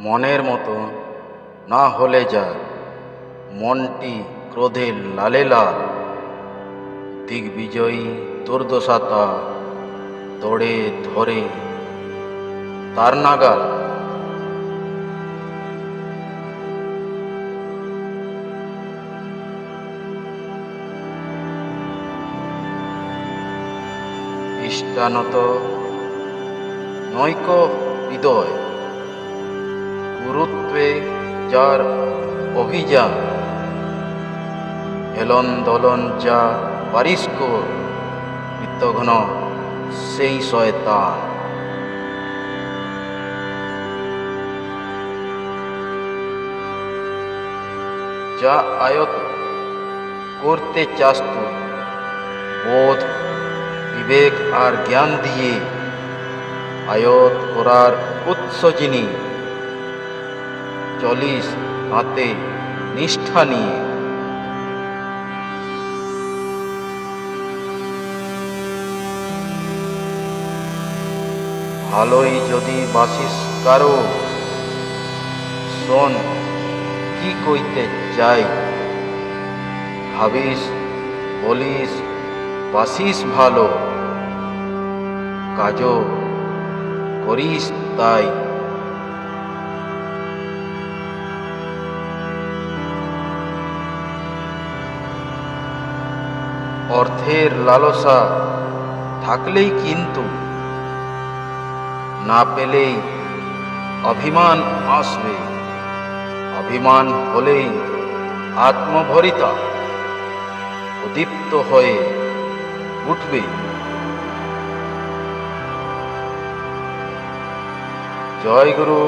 মনের মতো না হলে যা, মনটি ক্রোধে লালে লাল। দিগ্বিজয়ী দুর্দশাতা দৌড়ে ধরে তার নাগাল। ইষ্টানত নৈক হৃদয়। গুরুত্বে যার অভিযান। হেলন দলন যা পারিস্কর বিত্তঘন সেই শয়তান। যা আয়ত করতে চাস বোধ, বিবেক আর জ্ঞান দিয়ে আয়ত করার উৎস যিনি চলিস হাতে নিষ্ঠা নিয়ে। ভালোই যদি বাসিস কারও, শোন কি কইতে চাই। ভাবিস, বলিস, বাসিস ভালো, কাজও করিস তাই। অর্থের লালসা থাকলেই কিন্তু না পেলেই অভিমান আসবে। অভিমান হলেই আত্মভরিতা উদীপ্ত হয়ে উঠবে। জয় গুরু